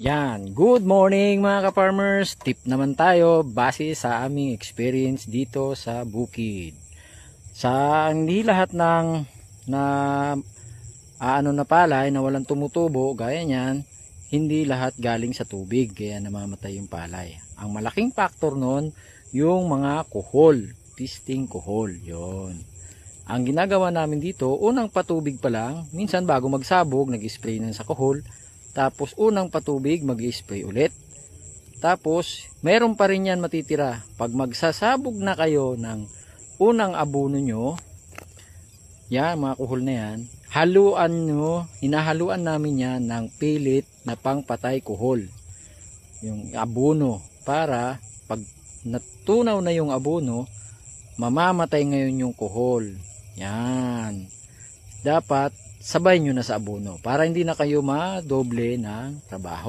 Yan, good morning mga ka-farmers. Tip naman tayo base sa aming experience dito sa bukid. Sa hindi lahat ng na aano na palay na walang tumutubo, gaya niyan, hindi lahat galing sa tubig kaya namamatay yung palay. Ang malaking factor nun, yung mga kuhol, tisting kuhol, yon. Ang ginagawa namin dito, unang patubig pa lang, minsan bago magsabog, nag-spray na sa kuhol, tapos unang patubig, mag-spray ulit. Tapos, meron pa rin yan matitira. Pag magsasabog na kayo ng unang abono nyo, yan, mga kuhol na yan, haluan nyo, hinahaluan namin yan ng pilit na pangpatay kuhol. Yung abono, para pag natunaw na yung abono, mamamatay ngayon yung kuhol. Yan. Dapat sabay nyo na sa abono para hindi na kayo madoble ng trabaho.